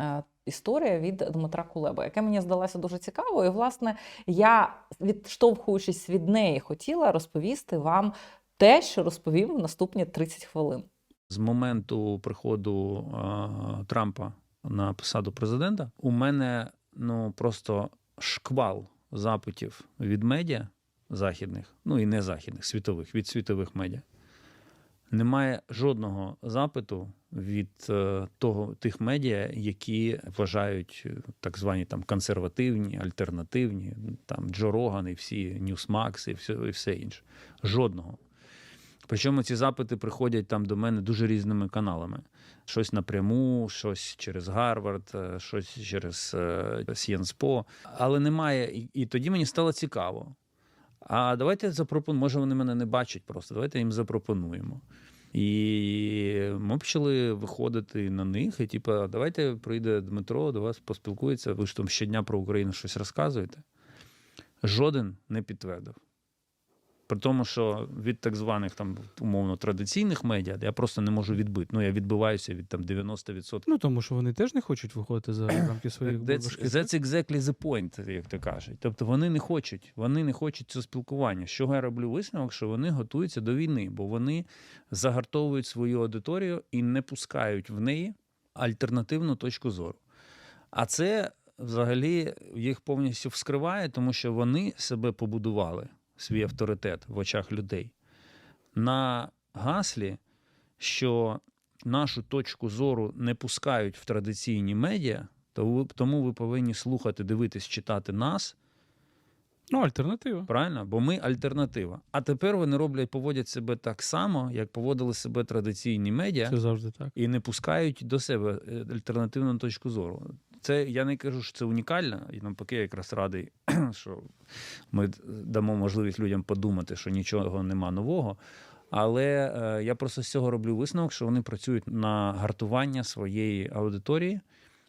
е, історія від Дмитра Кулеби, яка мені здалася дуже цікавою. І, власне, я, відштовхуючись від неї, хотіла розповісти вам те, що розповім в наступні 30 хвилин. З моменту приходу е, Трампа на посаду президента у мене ну просто шквал запитів від медіа західних, ну і не західних, світових, від світових медіа. Немає жодного запиту від е, того тих медіа, які вважають е, так звані там консервативні, альтернативні, там Джо Роган і всі Ньюсмакс і все, і все інше. Жодного. Причому ці запити приходять там до мене дуже різними каналами. Щось напряму, щось через Гарвард, е, щось через Сєнспо. Але немає. І тоді мені стало цікаво. А давайте запропонуємо, може вони мене не бачать просто, давайте їм запропонуємо. І ми почали виходити на них. І типу, давайте прийде Дмитро до вас, поспілкується. Ви ж там щодня про Україну щось розказуєте. Жоден не підтвердив. При тому, що від так званих там умовно традиційних медіа я просто не можу відбити. Ну я відбиваюся від там 90%. Ну тому що вони теж не хочуть виходити за рамки своїх That's, that's exactly the point, як то кажуть. Тобто вони не хочуть, вони не хочуть цього спілкування. З чого я роблю висновок, що вони готуються до війни, бо вони загартовують свою аудиторію і не пускають в неї альтернативну точку зору. А це взагалі їх повністю вскриває, тому що вони себе побудували, свій авторитет в очах людей на гаслі, що нашу точку зору не пускають в традиційні медіа, то тому ви повинні слухати, дивитись, читати нас, Ну, альтернатива. правильно? Бо ми альтернатива. А тепер вони роблять, поводять себе так само, як поводили себе традиційні медіа, Це завжди так. і не пускають до себе е, альтернативну точку зору. Це я не кажу, що це унікально, і навпаки, я якраз радий, що ми дамо можливість людям подумати, що нічого нема нового. Але е, я просто з цього роблю висновок, що вони працюють на гартування своєї аудиторії,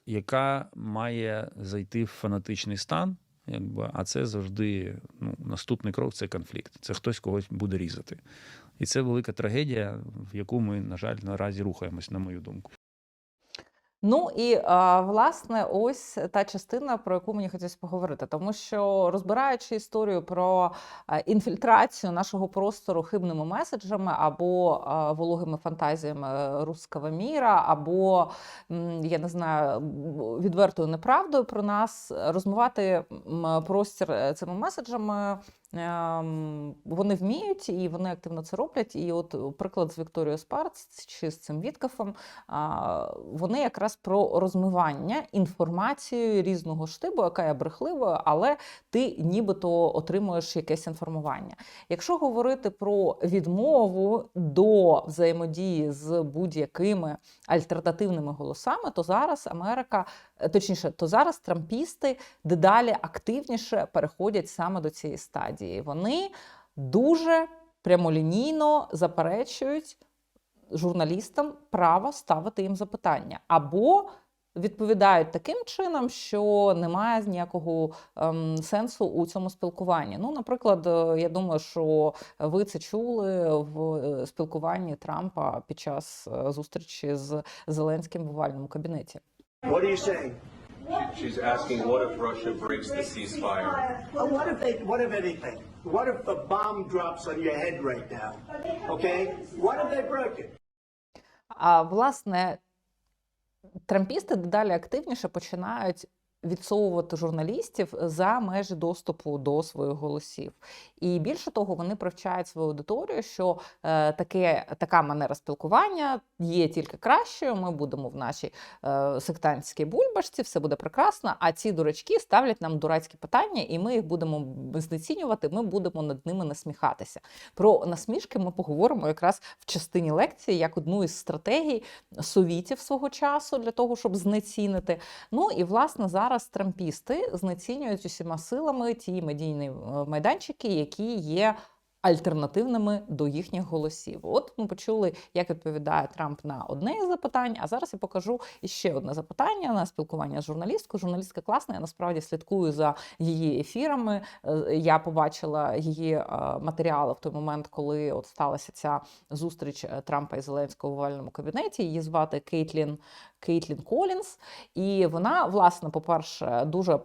яка має зайти в фанатичний стан. Якби, а це завжди ну, наступний крок це конфлікт. Це хтось когось буде різати. І це велика трагедія, в яку ми, на жаль, наразі рухаємось, на мою думку. Ну і власне, ось та частина, про яку мені хотілося поговорити, тому що розбираючи історію про інфільтрацію нашого простору хибними меседжами або вологими фантазіями руского міра, або я не знаю, відвертою неправдою про нас, розмивати простір е, цими меседжами. Ем, Вони вміють і вони активно це роблять. І от приклад з Вікторією Спарц чи з цим Віткафом, вони якраз про розмивання інформацією різного штибу, яка є брехливою, але ти нібито отримуєш якесь інформування. Якщо говорити про відмову до взаємодії з будь-якими альтернативними голосами, то зараз Америка, е, точніше, то зараз трампісти дедалі активніше переходять саме до цієї стадії. Вони дуже прямолінійно заперечують журналістам право ставити їм запитання або відповідають таким чином, що немає ніякого ем, сенсу у цьому спілкуванні. Ну, наприклад, е, я думаю, що ви це чули в е, спілкуванні Трампа під час е, зустрічі з Зеленським в овальному кабінеті. What are you saying? She's asking what if Russia breaks the ceasefire? Uh, what if they? What if anything? What if a bomb drops on your head right now? Okay. What if they broke it? А власне, трампісти дедалі активніше починають відсовувати журналістів за межі доступу до своїх голосів. І більше того, вони привчають свою аудиторію, що е, таке, така манера спілкування є тільки кращою. Ми будемо в нашій е, сектантській бульбашці, все буде прекрасно. А ці дурачки ставлять нам дурацькі питання, і ми їх будемо знецінювати. Ми будемо над ними насміхатися. Про насмішки ми поговоримо якраз в частині лекції як одну із стратегій совітів свого часу для того, щоб знецінити. Ну і власне зараз трампісти знецінюють усіма силами ті медійні е, майданчики, які є альтернативними до їхніх голосів. От ми почули, як відповідає Трамп на одне із запитань. А зараз я покажу іще одне запитання на спілкування з журналісткою. Журналістка класна. Я насправді слідкую за її ефірами. Е, Я побачила її е, матеріали в той момент, коли от сталася ця зустріч е, Трампа і Зеленського в овальному кабінеті. Її звати Кейтлін Кейтлін Колінс. І вона, власне, по-перше, дуже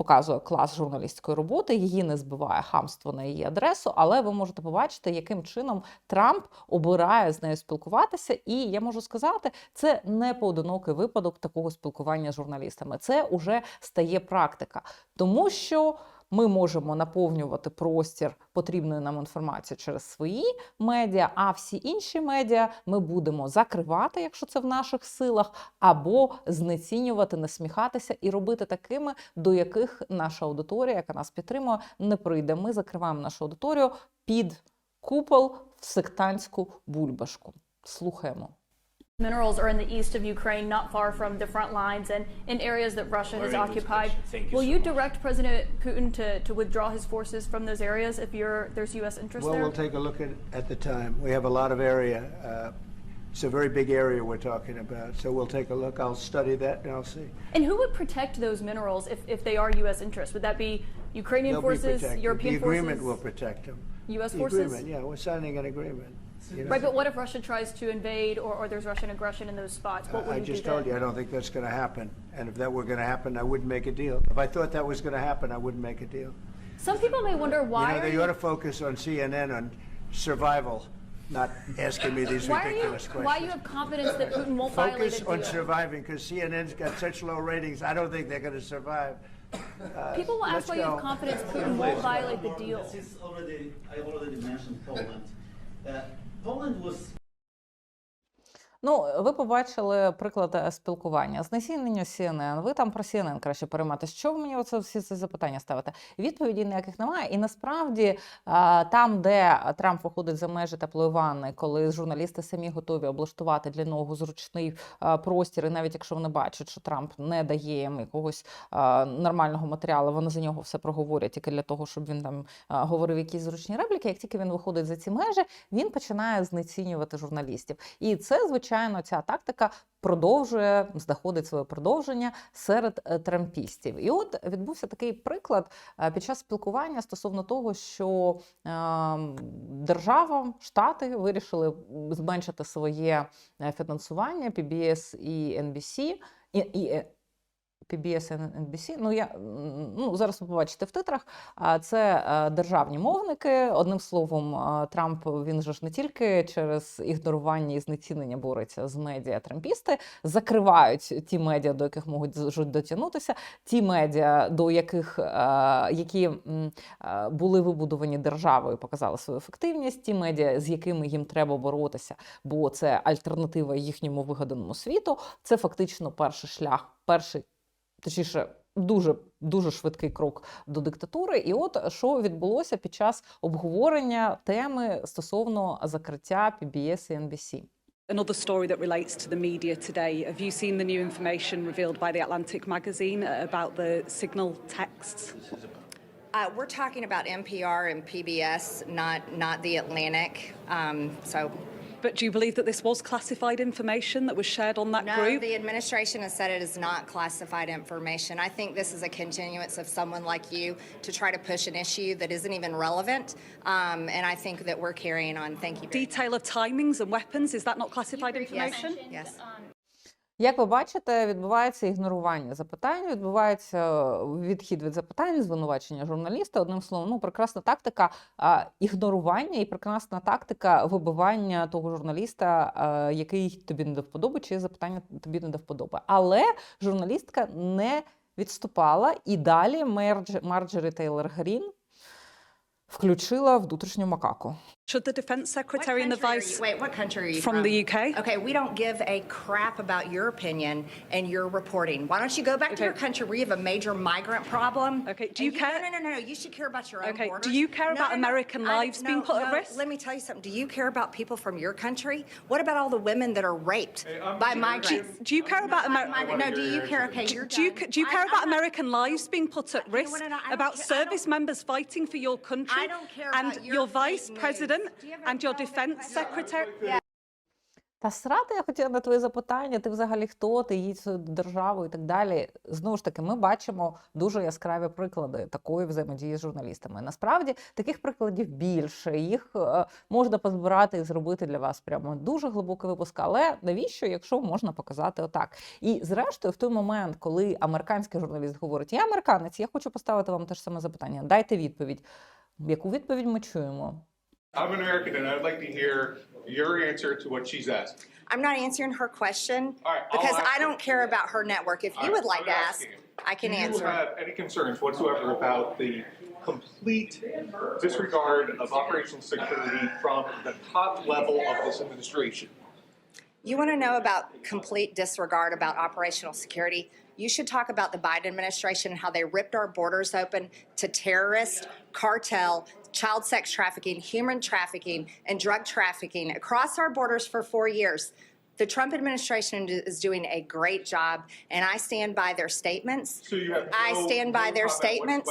показує клас журналістської роботи, її не збиває хамство на її адресу, але ви можете побачити, яким чином Трамп обирає з нею спілкуватися. І я можу сказати, це не поодинокий випадок такого спілкування з журналістами. Це вже стає практика, тому що. Ми можемо наповнювати простір потрібною нам інформацією через свої медіа, а всі інші медіа ми будемо закривати, якщо це в наших силах, або знецінювати, насміхатися і робити такими, до яких наша аудиторія, яка нас підтримує, не прийде. Ми закриваємо нашу аудиторію під купол в сектантську бульбашку. Слухаємо. Minerals are in the east of Ukraine, not far from the front lines and in areas that Russia has Very occupied. Thank you Will so you much. direct President Putin to, to withdraw his forces from those areas if you're, there's U.S. interest Well, there? we'll take a look at, at the time. We have a lot of area. Uh, it's a very big area we're talking about. So we'll take a look. I'll study that and I'll see. and who would protect those minerals if, if they are U.S. interests? Would that be Ukrainian They'll forces, protected. European forces? The agreement forces, will protect them. U.S. The forces? agreement, yeah, we're signing an agreement. You. Right, but what if Russia tries to invade or, or there's Russian aggression in those spots? What would I you just do told then? you, I don't think that's going to happen. And if that were going to happen, I wouldn't make a deal. If I thought that was going to happen, I wouldn't make a deal. Some people may wonder why You know, they you, ought to focus on CNN on survival, not asking me these why are you ridiculous questions. why you have confidence that Putin won't violate Focus a on deal? surviving, because CNN's got such low ratings, I don't think they're going to survive. Uh, People will ask let's why you have confidence Putin won't violate the deal. This is already, I already mentioned Poland. Uh, Poland was Ну, ви побачили приклад е, спілкування. Знесінення CNN. Ви там про CNN краще перейматися. Що ви мені оце всі ці запитання ставите? Відповіді ніяких немає. І насправді там, де Трамп виходить за межі теплої ванни, коли журналісти самі готові облаштувати для нього зручний простір, і навіть якщо вони бачать, що Трамп не дає їм якогось нормального матеріалу, вони за нього все проговорять тільки для того, щоб він там говорив якісь зручні репліки. Як тільки він виходить за ці межі, він починає знецінювати журналістів. І це, звичайно, ця тактика продовжує знаходить своє продовження серед е, трампістів. І от відбувся такий приклад е, під час спілкування стосовно того, що е, держава, штати вирішили зменшити своє фінансування PBS і NBC, і, і PBS NBC, ну я ну зараз ви побачите в титрах. А це е, державні мовники. Одним словом, е, Трамп він же ж не тільки через ігнорування і знецінення бореться з медіа трампісти, закривають ті медіа, до яких можуть дотягнутися, ті медіа, до яких е, які були вибудовані державою, показали свою ефективність. Ті медіа, з якими їм треба боротися, бо це альтернатива їхньому вигаданому світу. Це фактично перший шлях, перший точніше, дуже дуже швидкий крок до диктатури. І от що відбулося під час обговорення теми стосовно закриття PBS і NBC. Another story that relates to the media today. Have you seen the new information revealed by the Atlantic magazine uh, about the signal texts? Uh, we're talking about NPR and PBS, not not the Atlantic. Um, so But do you believe that this was classified information that was shared on that no, group? the administration has said it is not classified information. I think this is a continuance of someone like you to try to push an issue that isn't even relevant, um, and I think that we're carrying on. Thank you. very Detail of timings and weapons, is that not classified much. information? Yes. yes. Як ви бачите, відбувається ігнорування запитань, відбувається відхід від запитань, звинувачення журналіста. Одним словом, ну прекрасна тактика ігнорування і прекрасна тактика вибивання того журналіста, який тобі не до вподоби, чи запитання тобі не до вподоби. Але журналістка не відступала, і далі Марджері Тейлор Грін включила внутрішню макаку. Should the defense secretary and the country are vice you- Wait, what country are you from from? the UK? Okay, we don't give a crap about your opinion and your reporting. Why don't you go back to Okay. your country where you have a major migrant problem? Okay, do and you care- No, no, no, no. You should care about your own Okay, do borders. you care No, about no, no. American I- lives being no, put at no, risk? Let me tell you something. Do you care about people from your country? What about all the women that are raped by migrants? Do you care about By America? migrant- No, do you care? Okay, you're Do you, done. do you I- care I'm about not- American lives being put at know risk? what, I don't- About care- I don't- service members fighting for your country? I don't care And about your your fake vice news. president And your defense secretary? Та срати я хотіла на твоє запитання, ти взагалі хто, ти їдь свою державу і так далі. Знову ж таки, ми бачимо дуже яскраві приклади такої взаємодії з журналістами. Насправді таких прикладів більше. Їх е, можна позбирати і зробити для вас прямо дуже глибокий випуск. Але навіщо, якщо можна показати отак? І зрештою, в той момент, коли американський журналіст говорить, я американець, я хочу поставити вам те ж саме запитання. Дайте відповідь. Яку відповідь ми чуємо? I'm an American and I'd like to hear your answer to what she's asked. I'm not answering her question All right, I'll because ask I don't care about her network. If All you right, would like I'm to ask, asking you. I can Do you answer. have any concerns whatsoever about the complete disregard of operational security from the top level of this administration? You want to know about complete disregard about operational security? You should talk about the Biden administration and how they ripped our borders open to terrorist, cartel, child sex trafficking, human trafficking, and drug trafficking across our borders for four years. The Trump administration is doing a great job, and I stand by their statements. So I stand by no their statements.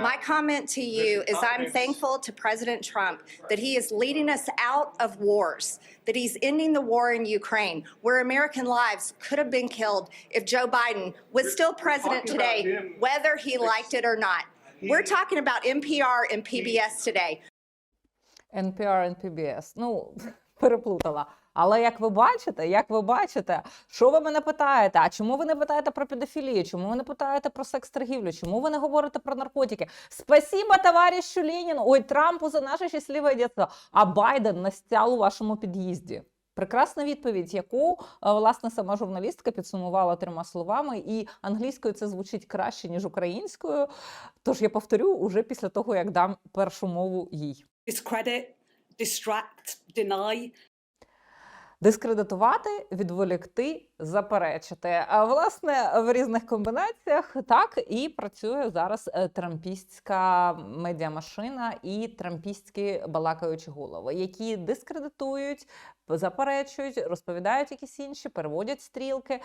My comment to you is I'm thankful to President Trump that he is leading us out of wars, that he's ending the war in Ukraine, where American lives could have been killed if Joe Biden was still president today, whether he liked it or not. We're talking about NPR and PBS today. NPR and PBS. Ну, переплутала. Але як ви бачите, як ви бачите, що ви мене питаєте? А чому ви не питаєте про педофілію? Чому ви не питаєте про секс-торгівлю? Чому ви не говорите про наркотики? Спасіба, товаришу Леніну, ой, Трампу за наше щасливе дитинство, а Байден настял у вашому під'їзді. Прекрасна відповідь, яку е, власне сама журналістка підсумувала трьома словами, і англійською це звучить краще ніж українською. Тож я повторю уже після того, як дам першу мову їй. Discredit, distract, deny. Дискредитувати, відволікти, заперечити. А власне в різних комбінаціях так і працює зараз е, трампістська медіамашина і трампістські балакаючі голови, які дискредитують, заперечують, розповідають якісь інші, переводять стрілки,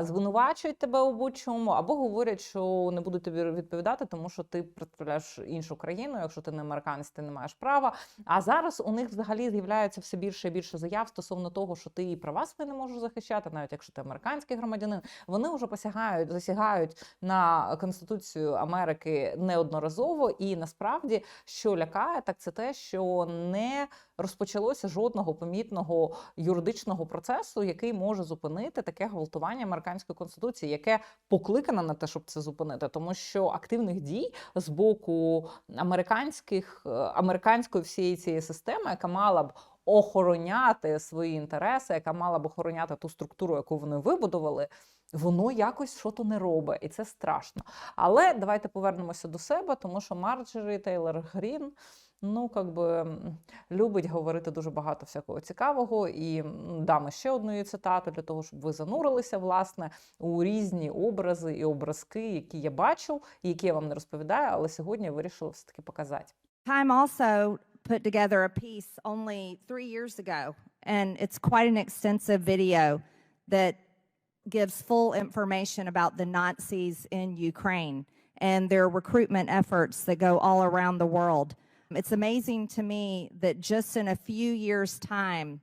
звинувачують тебе у будь-чому, або говорять, що не будуть тобі відповідати, тому що ти представляєш іншу країну. Якщо ти не американець, ти не маєш права. А зараз у них взагалі з'являється все більше і більше заяв стосовно того, що ти і права свої не можеш захищати, навіть якщо ти американський громадянин. Вони вже посягають, засягають на Конституцію Америки неодноразово. І насправді, що лякає, так це те, що не розпочалося жодного помітного юридичного процесу, який може зупинити таке гвалтування американської конституції, яке покликане на те, щоб це зупинити, тому що активних дій з боку американських е, американської всієї цієї системи, яка мала б охороняти свої інтереси, яка мала б охороняти ту структуру, яку вони вибудували. Воно якось що то не робить, і це страшно. Але давайте повернемося до себе, тому що Марджорі Тейлор Грін ну как би любить говорити дуже багато всякого цікавого. І дам ще одну цитату для того, щоб ви занурилися власне у різні образи і образки, які я бачу, і які я вам не розповідаю, але сьогодні я вирішила все таки показати. Time also put together a piece only three years ago, and it's quite an extensive video that gives full information about the Nazis in Ukraine and their recruitment efforts that go all around the world. It's amazing to me that just in a few years' time,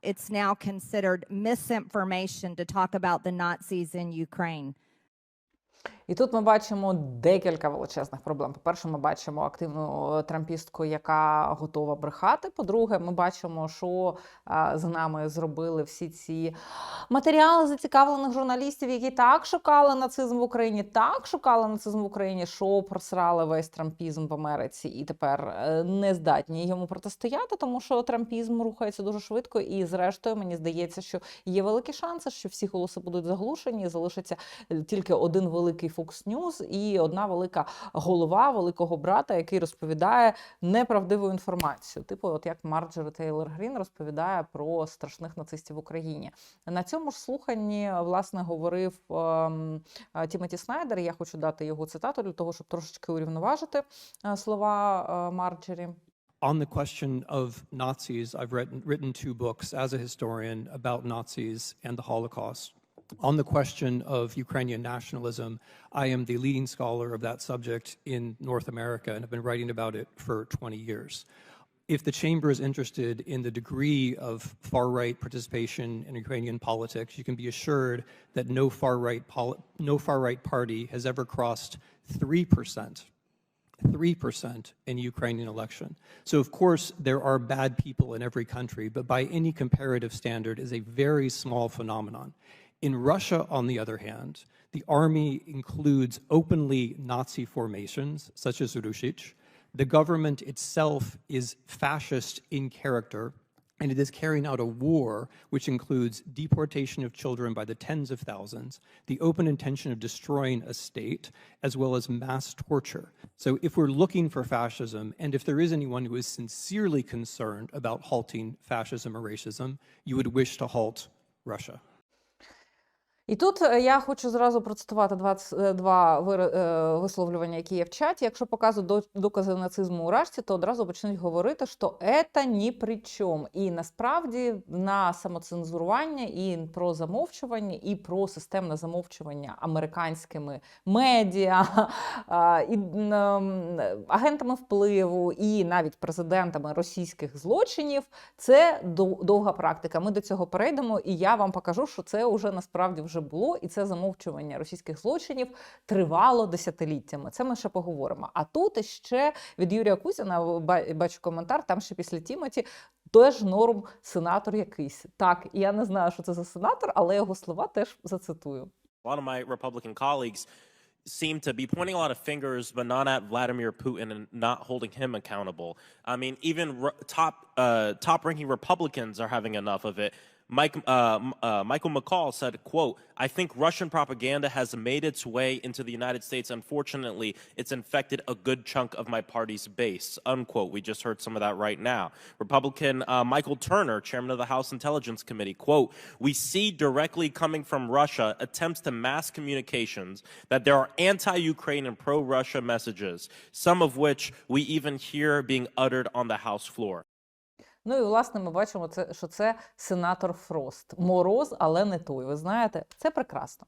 it's now considered misinformation to talk about the Nazis in Ukraine. І тут ми бачимо декілька величезних проблем. По-перше, ми бачимо активну трампістку, яка готова брехати. По-друге, ми бачимо, що з нами зробили всі ці матеріали зацікавлених журналістів, які так шукали нацизм в Україні, так шукали нацизм в Україні, що просрали весь трампізм в Америці, і тепер е, не здатні йому протистояти, тому що трампізм рухається дуже швидко. І, зрештою, мені здається, що є великі шанси, що всі голоси будуть заглушені, залишиться е, тільки один великий Fox News і одна велика голова великого брата, який розповідає неправдиву інформацію. Типу, от як Марджори Тейлор Грін розповідає про страшних нацистів в Україні. На цьому ж слуханні власне говорив ем, Тімоті Снайдер. Я хочу дати його цитату для того, щоб трошечки урівноважити е, слова е, Марджорі. On the question of Nazis, I've written, written two books as a historian about Nazis and the Holocaust. On the question of Ukrainian nationalism, I am the leading scholar of that subject in North America and have been writing about it for 20 years. If the chamber is interested in the degree of far right participation in Ukrainian politics, you can be assured that no far right, no far right party has ever crossed 3% 3% in Ukrainian election. So of course there are bad people in every country, but by any comparative standard is a very small phenomenon. In Russia, on the other hand, the army includes openly Nazi formations, such as Rushich. The government itself is fascist in character, and it is carrying out a war which includes deportation of children by the tens of thousands, the open intention of destroying a state, as well as mass torture. So, if we're looking for fascism, and if there is anyone who is sincerely concerned about halting fascism or racism, you would wish to halt Russia. І тут е, я хочу зразу процитувати два, ц- е, два вир- е, висловлювання, які є в чаті. Якщо показують до- докази нацизму у Рашці, то одразу почнуть говорити, що це ні при чому. І насправді на самоцензурування і про замовчування, і про системне замовчування американськими медіа, і ем, агентами впливу, і навіть президентами російських злочинів. Це довга практика. Ми до цього перейдемо, і я вам покажу, що це вже насправді вже було, і це замовчування російських злочинів тривало десятиліттями. Це ми ще поговоримо. А тут ще від Юрія Кузіна ба- бачу коментар. Там ще після Тімоті теж норм сенатор якийсь. Так, я не знаю, що це за сенатор, але його слова теж зацитую. a lot of my Republican colleagues seem to be pointing a lot of fingers, but not at Vladimir Putin and not holding him accountable. I mean, even top uh, top ranking Republicans are having enough of it. Mike, uh, uh, Michael McCall said, "quote I think Russian propaganda has made its way into the United States. Unfortunately, it's infected a good chunk of my party's base." Unquote. We just heard some of that right now. Republican uh, Michael Turner, chairman of the House Intelligence Committee, quote, "We see directly coming from Russia attempts to mass communications that there are anti-Ukraine and pro-Russia messages, some of which we even hear being uttered on the House floor." Ну і власне ми бачимо, це, що це сенатор Фрост. Мороз, але не той. Ви знаєте, це прекрасно.